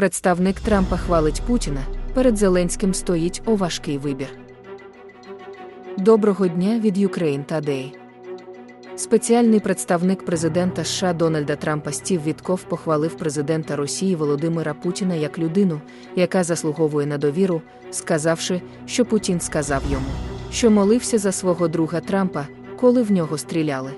Представник Трампа хвалить Путіна, перед Зеленським стоїть о важкий вибір. Доброго дня від Ukraine Today. Спеціальний представник президента США Дональда Трампа Стів Вітков похвалив президента Росії Володимира Путіна як людину, яка заслуговує на довіру, сказавши, що Путін сказав йому, що молився за свого друга Трампа, коли в нього стріляли.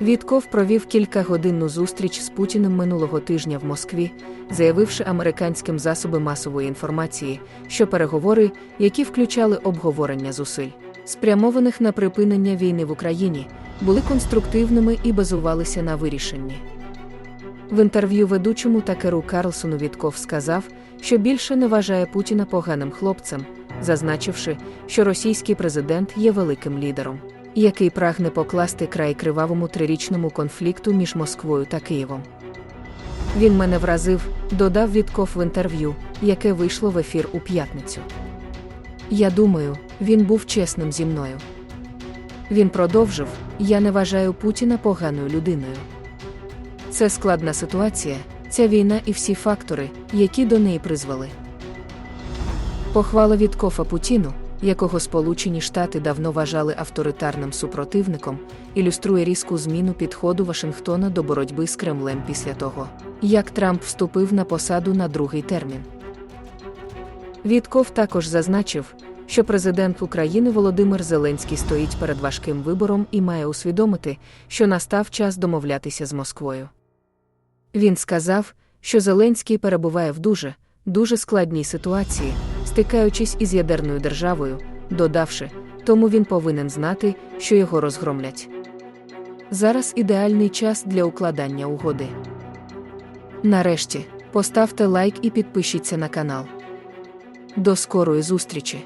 Вітков провів кількагодинну зустріч з Путіним минулого тижня в Москві, заявивши американським засобам масової інформації, що переговори, які включали обговорення зусиль, спрямованих на припинення війни в Україні, були конструктивними і базувалися на вирішенні. В інтерв'ю ведучому Такеру Карлсону Вітков сказав, що більше не вважає Путіна поганим хлопцем, зазначивши, що російський президент є великим лідером, який прагне покласти край кривавому трирічному конфлікту між Москвою та Києвом. Він мене вразив, додав Вітков в інтерв'ю, яке вийшло в ефір у п'ятницю. Я думаю, він був чесним зі мною. Він продовжив: Я не вважаю Путіна поганою людиною. Це складна ситуація, ця війна і всі фактори, які до неї призвели. Похвала від Путіну, якого Сполучені Штати давно вважали авторитарним супротивником, ілюструє різку зміну підходу Вашингтона до боротьби з Кремлем після того, як Трамп вступив на посаду на другий термін. Вітков також зазначив, що президент України Володимир Зеленський стоїть перед важким вибором і має усвідомити, що настав час домовлятися з Москвою. Він сказав, що Зеленський перебуває в дуже, дуже складній ситуації, стикаючись із ядерною державою, додавши, тому він повинен знати, що його розгромлять. Зараз ідеальний час для укладання угоди. Нарешті, поставте лайк і підпишіться на канал. До скорої зустрічі!